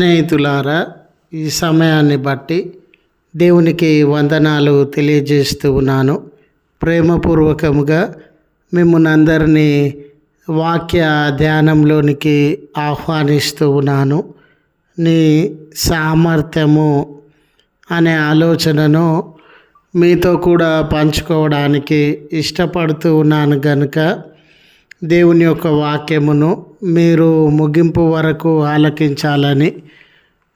స్నేహితులారా ఈ సమయాన్ని బట్టి దేవునికి వందనాలు తెలియజేస్తూ ఉన్నాను. ప్రేమపూర్వకముగా మిమ్మల్ని అందరినీ వాక్య ధ్యానంలోనికి ఆహ్వానిస్తూ ఉన్నాను. నీ సామర్థ్యము అనే ఆలోచనను మీతో కూడా పంచుకోవడానికి ఇష్టపడుతూ ఉన్నాను గనుక దేవుని యొక్క వాక్యమును మీరు ముగింపు వరకు ఆలకించాలని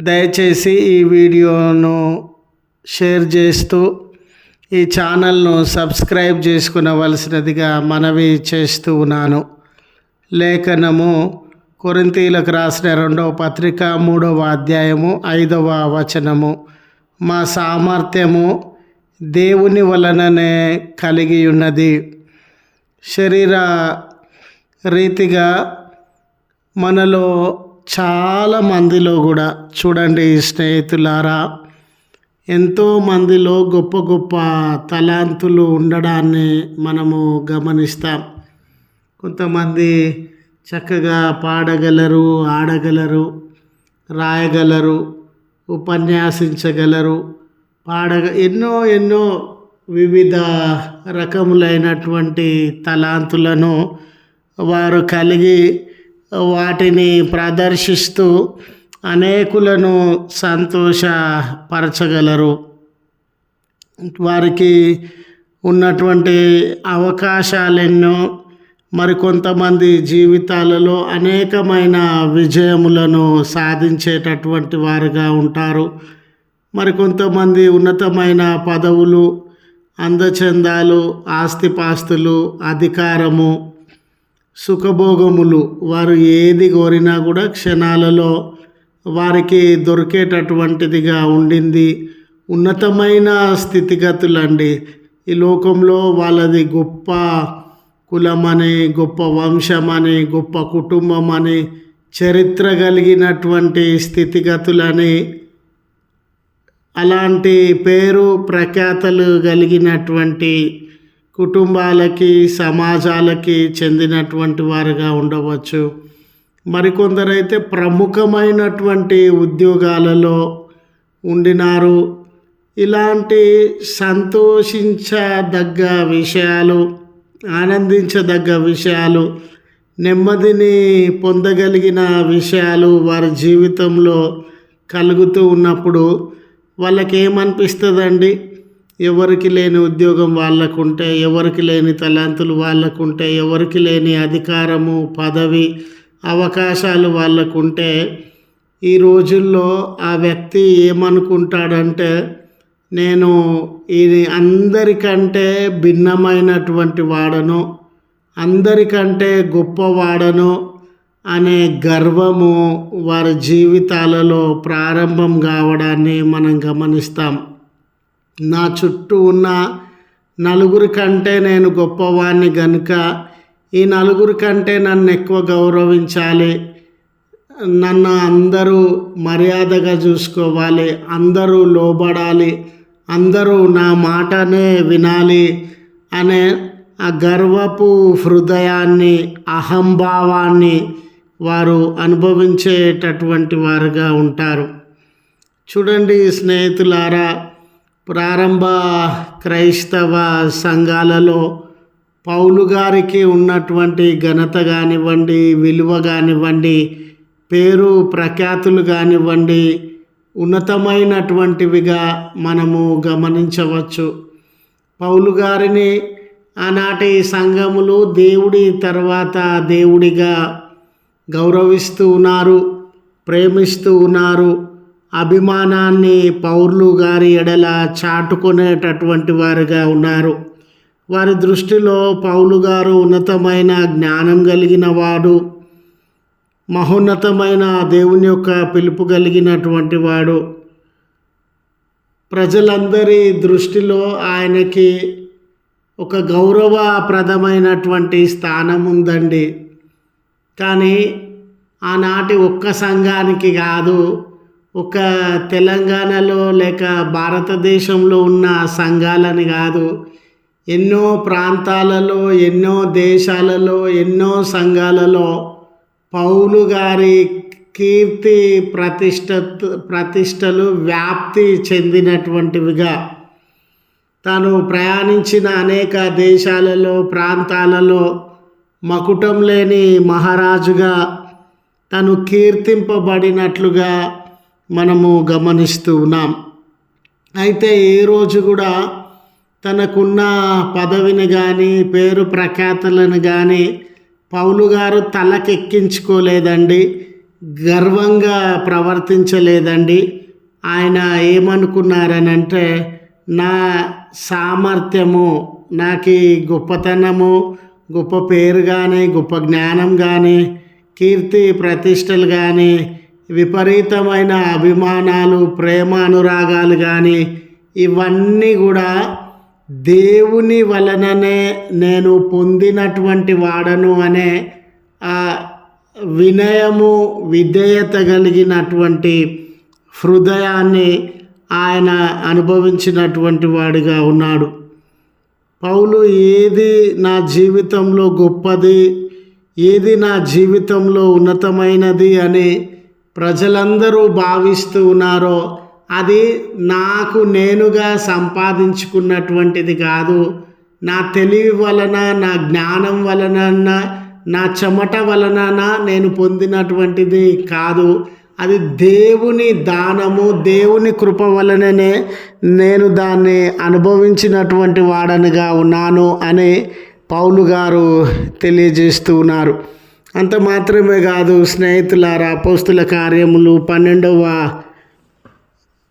దయచేసి ఈ వీడియోను షేర్ చేస్తూ ఈ ఛానల్ను సబ్స్క్రైబ్ చేసుకునవలసినదిగా మనవి చేస్తూ ఉన్నాను. లేఖనము కొరింతీలకు రాసిన రెండవ పత్రిక మూడవ అధ్యాయము ఐదవ వచనము. మా సామర్థ్యము దేవుని వలననే కలిగి ఉన్నది శరీర రీతిగా మనలో చాలా మందిలో కూడా చూడండి స్నేహితులారా ఎంతో మందిలో గొప్ప గొప్ప తలాంతులు ఉండడాన్ని మనము గమనిస్తాం. కొంతమంది చక్కగా పాడగలరు ఆడగలరు రాయగలరు ఉపన్యాసించగలరు పాడగ ఎన్నో ఎన్నో వివిధ రకములైనటువంటి తలాంతులను వారు కలిగి వాటిని ప్రదర్శిస్తూ అనేకులను సంతోషపరచగలరు. వారికి ఉన్నటువంటి అవకాశాలెన్నో మరికొంతమంది జీవితాలలో అనేకమైన విజయములను సాధించేటటువంటి వారుగా ఉంటారు. మరికొంతమంది ఉన్నతమైన పదవులు అందచందాలు ఆస్తిపాస్తులు అధికారము సుఖభోగములు వారు ఏది కోరినా కూడా క్షణాలలో వారికి దొరికేటటువంటిదిగా ఉండింది. ఉన్నతమైన స్థితిగతులండి. ఈ లోకంలో వాళ్ళది గొప్ప కులమని గొప్ప వంశమని గొప్ప కుటుంబం అని చరిత్ర కలిగినటువంటి స్థితిగతులని అలాంటి పేరు ప్రఖ్యాతలు కలిగినటువంటి కుటుంబాలకి సమాజాలకి చెందినటువంటి వారుగా ఉండవచ్చు. మరికొందరైతే ప్రముఖమైనటువంటి ఉద్యోగాలలో ఉండినారు. ఇలాంటి సంతోషించదగ్గ విషయాలు ఆనందించదగ్గ విషయాలు నెమ్మదిని పొందగలిగిన విషయాలు వారి జీవితంలో కలుగుతూ ఉన్నప్పుడు వాళ్ళకి ఏమనిపిస్తుందండి ఎవరికి లేని ఉద్యోగం వాళ్ళకుంటే ఎవరికి లేని తలాంతులు వాళ్ళకుంటే ఎవరికి లేని అధికారము పదవి అవకాశాలు వాళ్ళకుంటే ఈ రోజుల్లో ఆ వ్యక్తి ఏమనుకుంటాడంటే నేను ఇది అందరికంటే భిన్నమైనటువంటి వాడను అందరికంటే గొప్పవాడను అనే గర్వము వారి జీవితాలలో ప్రారంభం కావడాన్ని మనం గమనిస్తాం. నా చుట్టూ ఉన్న నలుగురి కంటే నేను గొప్పవాణ్ణి గనుక ఈ నలుగురి కంటే నన్ను ఎక్కువ గౌరవించాలి. నన్ను అందరూ మర్యాదగా చూసుకోవాలి. అందరూ లోబడాలి. అందరూ నా మాటనే వినాలి అనే ఆ గర్వపు హృదయాన్ని అహంభావాన్ని వారు అనుభవించేటటువంటి వారుగా ఉంటారు. చూడండి స్నేహితులారా ప్రారంభ క్రైస్తవ సంఘాలలో పౌలు గారికి ఉన్నటువంటి ఘనత కానివ్వండి విలువ కానివ్వండి పేరు ప్రఖ్యాతులు కానివ్వండి ఉన్నతమైనటువంటివిగా మనము గమనించవచ్చు. పౌలు గారిని ఆనాటి సంఘములు దేవుడి తర్వాత దేవుడిగా గౌరవిస్తూ ఉన్నారు ప్రేమిస్తూ ఉన్నారు. అభిమానాన్ని పౌరులు గారి ఎడల చాటుకునేటటువంటి వారుగా ఉన్నారు. వారి దృష్టిలో పౌలు గారు ఉన్నతమైన జ్ఞానం కలిగిన వాడు మహోన్నతమైన దేవుని యొక్క పిలుపు కలిగినటువంటి వాడు. ప్రజలందరి దృష్టిలో ఆయనకి ఒక గౌరవప్రదమైనటువంటి స్థానం ఉందండి. కానీ ఆనాటి ఒక్క సంఘానికి కాదు ఒక తెలంగాణలో లేక భారతదేశంలో ఉన్న సంఘాలని కాదు ఎన్నో ప్రాంతాలలో ఎన్నో దేశాలలో ఎన్నో సంఘాలలో పౌలు గారి కీర్తి ప్రతిష్ట ప్రతిష్టలు వ్యాప్తి చెందినటువంటివిగా తాను ప్రయాణించిన అనేక దేశాలలో ప్రాంతాలలో మకుటం లేని మహారాజుగా తను కీర్తింపబడినట్లుగా మనము గమనిస్తూ ఉన్నాం. అయితే ఏ రోజు కూడా తనకున్న పదవిని కానీ పేరు ప్రఖ్యాతలను కానీ పౌలు గారు తలకెక్కించుకోలేదండి. గర్వంగా ప్రవర్తించలేదండి. ఆయన ఏమనుకున్నారనంటే నా సామర్థ్యము నాకు గొప్పతనము గొప్ప పేరు కానీ గొప్ప జ్ఞానం కానీ కీర్తి ప్రతిష్టలు కానీ విపరీతమైన అభిమానాలు ప్రేమ అనురాగాలు కానీ ఇవన్నీ కూడా దేవుని వలననే నేను పొందినటువంటి వాడను అనే ఆ వినయము విధేయత కలిగినటువంటి హృదయాన్ని ఆయన అనుభవించినటువంటి వాడిగా ఉన్నాడు. పౌలు ఏది నా జీవితంలో గొప్పది ఏది నా జీవితంలో ఉన్నతమైనది అని ప్రజలందరూ భావిస్తూ ఉన్నారో అది నాకు నేనుగా సంపాదించుకున్నటువంటిది కాదు. నా తెలివి వలన నా జ్ఞానం వలన నా చెమట వలన నేను పొందినటువంటిది కాదు. అది దేవుని దానము దేవుని కృప వలననే నేను దాన్ని అనుభవించినటువంటి వాడనిగా ఉన్నాను అని పౌలు గారు తెలియజేస్తూ ఉన్నారు. అంత మాత్రమే కాదు స్నేహితులారా పోస్తుల కార్యములు పన్నెండవ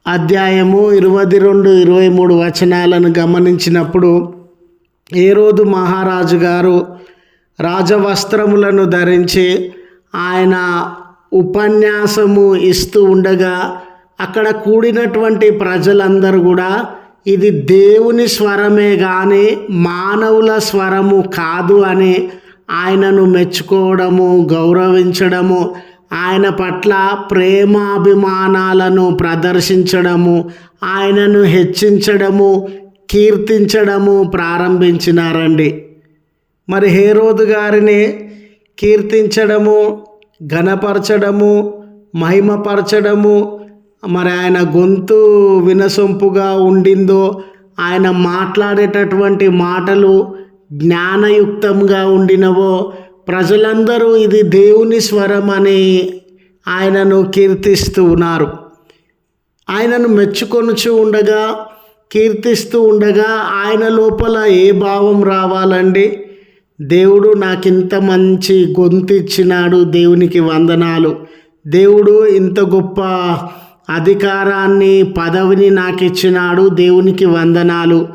అధ్యాయము ఇరవై రెండు ఇరవై మూడు వచనాలను గమనించినప్పుడు ఏ రోజు మహారాజు గారు రాజవస్త్రములను ధరించి ఆయన ఉపన్యాసము ఇస్తూ ఉండగా అక్కడ కూడినటువంటి ప్రజలందరూ కూడా ఇది దేవుని స్వరమే కానీ మానవుల స్వరము కాదు అని ఆయనను మెచ్చుకోవడము గౌరవించడము ఆయన పట్ల ప్రేమాభిమానాలను ప్రదర్శించడము ఆయనను హెచ్చించడము కీర్తించడము ప్రారంభించినారండి. మరి హేరోదు గారిని కీర్తించడము ఘనపరచడము మహిమపరచడము మరి ఆయన గొంతు వినసొంపుగా ఉండిందో ఆయన మాట్లాడేటటువంటి మాటలు జ్ఞానయుక్తంగా ఉండినవో ప్రజలందరూ ఇది దేవుని స్వరం అని ఆయనను కీర్తిస్తూ ఉన్నారు. ఆయనను మెచ్చుకొనుచు ఉండగా కీర్తిస్తూ ఉండగా ఆయన లోపల ఏ భావం రావాలండి? దేవుడు నాకు ఇంత మంచి గొంతు ఇచ్చినాడు దేవునికి వందనాలు. దేవుడు ఇంత గొప్ప అధికారాన్ని పదవిని నాకు ఇచ్చినాడు దేవునికి వందనాలు.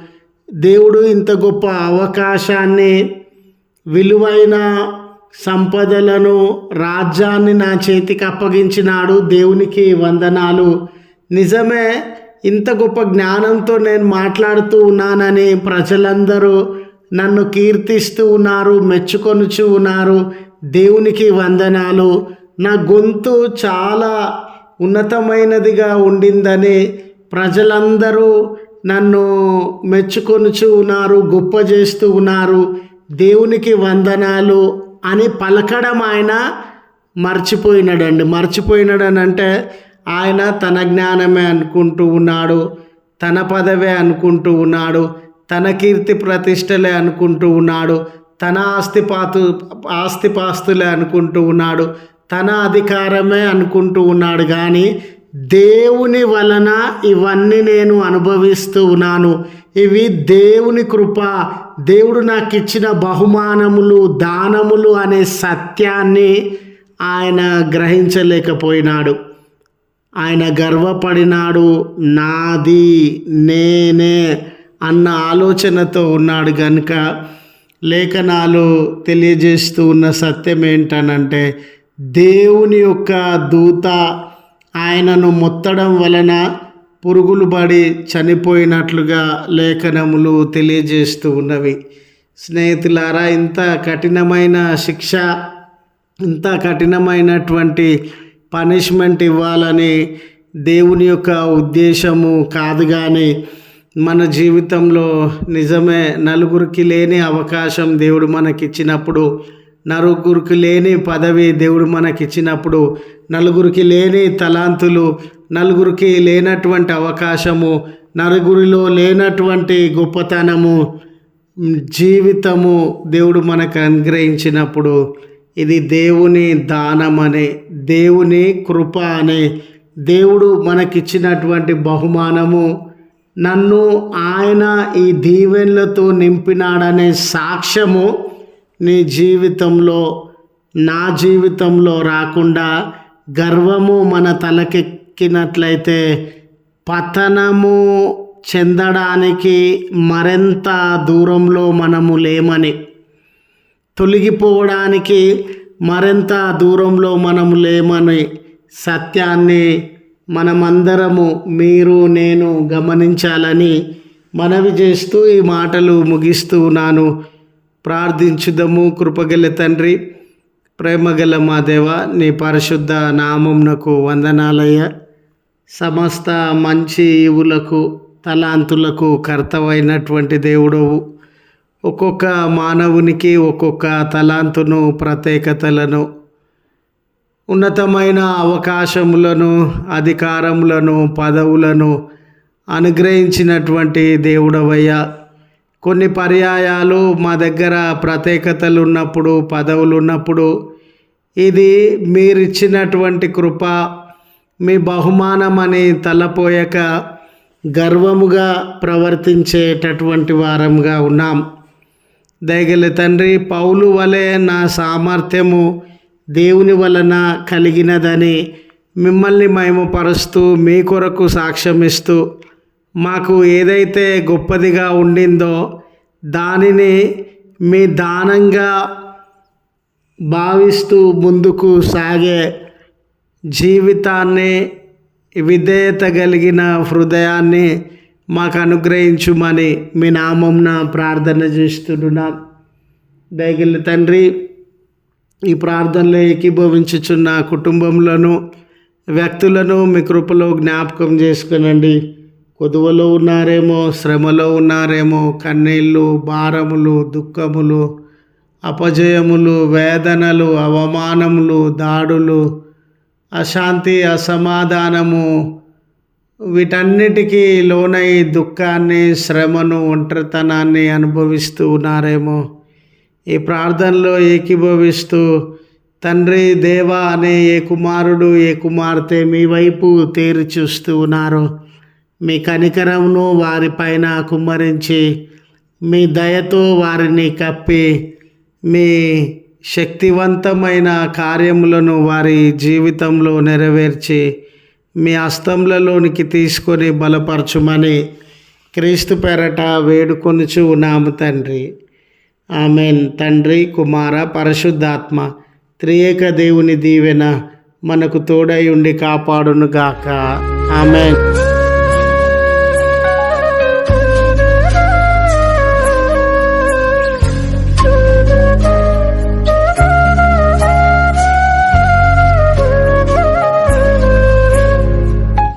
దేవుడు ఇంత గొప్ప అవకాశాన్ని విలువైన సంపదలను రాజ్యాన్ని నా చేతికి అప్పగించినాడు దేవునికి వందనాలు. నిజమే ఇంత గొప్ప జ్ఞానంతో నేను మాట్లాడుతూ ఉన్నానని ప్రజలందరూ నన్ను కీర్తిస్తూ ఉన్నారు మెచ్చుకొనుచు ఉన్నారు. దేవునికి వందనాలు. నా గొంతు చాలా ఉన్నతమైనదిగా ఉండిందని ప్రజలందరూ నన్ను మెచ్చుకొనుచు ఉన్నారు గొప్ప చేస్తూ ఉన్నారు దేవునికి వందనాలు అని పలకడం ఆయన మర్చిపోయినాడండి. మర్చిపోయినాడని అంటే ఆయన తన జ్ఞానమే అనుకుంటూ ఉన్నాడు తన పదవే అనుకుంటూ ఉన్నాడు తన కీర్తి ప్రతిష్టలే అనుకుంటూ ఉన్నాడు తన ఆస్తిపాతు ఆస్తిపాస్తులే అనుకుంటూ ఉన్నాడు తన అధికారమే అనుకుంటూ ఉన్నాడు. కానీ దేవుని వలన ఇవన్నీ నేను అనుభవిస్తూ ఉన్నాను. ఇవి దేవుని కృప. దేవుడు నాకు ఇచ్చిన బహుమానములు దానములు అనే సత్యాన్ని ఆయన గ్రహించలేకపోయినాడు. ఆయన గర్వపడినాడు నాది నేనే అన్న ఆలోచనతో ఉన్నాడు కనుక లేఖనాలు తెలియజేస్తూ ఉన్న సత్యం ఏంటనంటే దేవుని యొక్క దూత ఆయనను మొత్తడం వలన పురుగులు పడి చనిపోయినట్లుగా లేఖనములు తెలియజేస్తూ ఉన్నవి. స్నేహితులారా ఇంత కఠినమైన శిక్ష ఇంత కఠినమైనటువంటి పనిష్మెంట్ ఇవ్వాలని దేవుని యొక్క ఉద్దేశము కాదు కానీ మన జీవితంలో నిజమే నలుగురికి లేని అవకాశం దేవుడు మనకిచ్చినప్పుడు నలుగురికి లేని పదవి దేవుడు మనకిచ్చినప్పుడు నలుగురికి లేని తలాంతులు నలుగురికి లేనటువంటి అవకాశము నలుగురిలో లేనటువంటి గొప్పతనము జీవితము దేవుడు మనకు అనుగ్రహించినప్పుడు ఇది దేవుని దానం అనే దేవుని కృప అనే దేవుడు మనకిచ్చినటువంటి బహుమానము నన్ను ఆయన ఈ దీవెనలతో నింపినాడనే సాక్ష్యము నీ జీవితంలో నా జీవితంలో రాకుండా గర్వము మన తలకెక్కినట్లయితే పతనము చెందడానికి మరింత దూరంలో మనము లేమని తొలగిపోవడానికి మరింత దూరంలో మనము లేమని సత్యాన్ని మనమందరము మీరు నేను గమనించాలని మనవి చేస్తూ ఈ మాటలు ముగిస్తూ ఉన్నాను. ప్రార్థించుదము కృపగల తండ్రి ప్రేమగల మా దేవ నీ పరిశుద్ధ నామంనకు వందనాలయ్య. సమస్త మంచి ఈవులకు తలాంతులకు కర్తవైనటువంటి దేవుడవు. ఒక్కొక్క మానవునికి ఒక్కొక్క తలాంతును ప్రత్యేకతలను ఉన్నతమైన అవకాశములను అధికారములను పదవులను అనుగ్రహించినటువంటి దేవుడవయ్యా. కొన్ని పర్యాయాలు మా దగ్గర ప్రత్యేకతలు ఉన్నప్పుడు పదవులు ఉన్నప్పుడు ఇది మీరిచ్చినటువంటి కృప మీ బహుమానం అని తలపోయక గర్వముగా ప్రవర్తించేటటువంటి వారంగా ఉన్నాం. దయగల తండ్రి పౌలు వలె నా సామర్థ్యము దేవుని వలన కలిగినదని మిమ్మల్ని మేము పరుస్తూ మీ కొరకు సాక్ష్యమిస్తూ మాకు ఏదైతే గొప్పదిగా ఉండిందో దానిని మీ దానంగా భావిస్తూ ముందుకు సాగే జీవితాన్ని విధేయత కలిగిన హృదయాన్ని మాకు అనుగ్రహించుమని మీ నామంన ప్రార్థన చేస్తున్నాం. దయగిల్లి తండ్రి ఈ ప్రార్థనలో ఏకీభవించుచున్న కుటుంబంలోను వ్యక్తులను మీ కృపలో జ్ఞాపకం చేసుకునండి. కొదువలో ఉన్నారేమో శ్రమలో ఉన్నారేమో కన్నీళ్ళు భారములు దుఃఖములు అపజయములు వేదనలు అవమానములు దాడులు అశాంతి అసమాధానము వీటన్నిటికీ లోనై దుఃఖాన్ని శ్రమను ఒంటరితనాన్ని అనుభవిస్తూ ఉన్నారేమో. ఈ ప్రార్థనలో ఏకీభవిస్తూ తండ్రి దేవ అనే ఏ కుమారుడు ఏ కుమార్తె మీ వైపు తేరి చూస్తూ ఉన్నారు మీ కనికరమును వారిపైన కుమ్మరించి మీ దయతో వారిని కప్పి మీ శక్తివంతమైన కార్యములను వారి జీవితంలో నెరవేర్చి మీ హస్తంలలోనికి తీసుకొని బలపరచుమని క్రీస్తు పెరట వేడుకొనుచు ఉన్నాము తండ్రి. ఆమెన్. తండ్రి కుమార పరిశుద్ధాత్మ త్రియేక దేవుని దీవెన మనకు తోడై ఉండి కాపాడునుగాక. ఆమెన్.